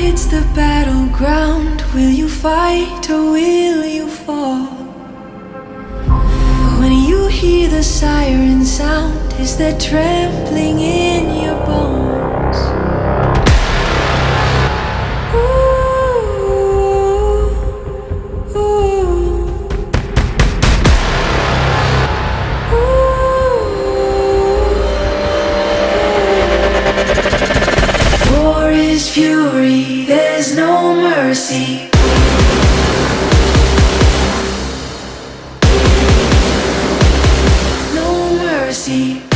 hits the battleground, will you fight or will you fall? When you hear the siren sound, is there trembling in your bones? Ooh, ooh, ooh. War is see.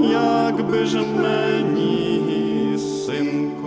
якби ж мені синку.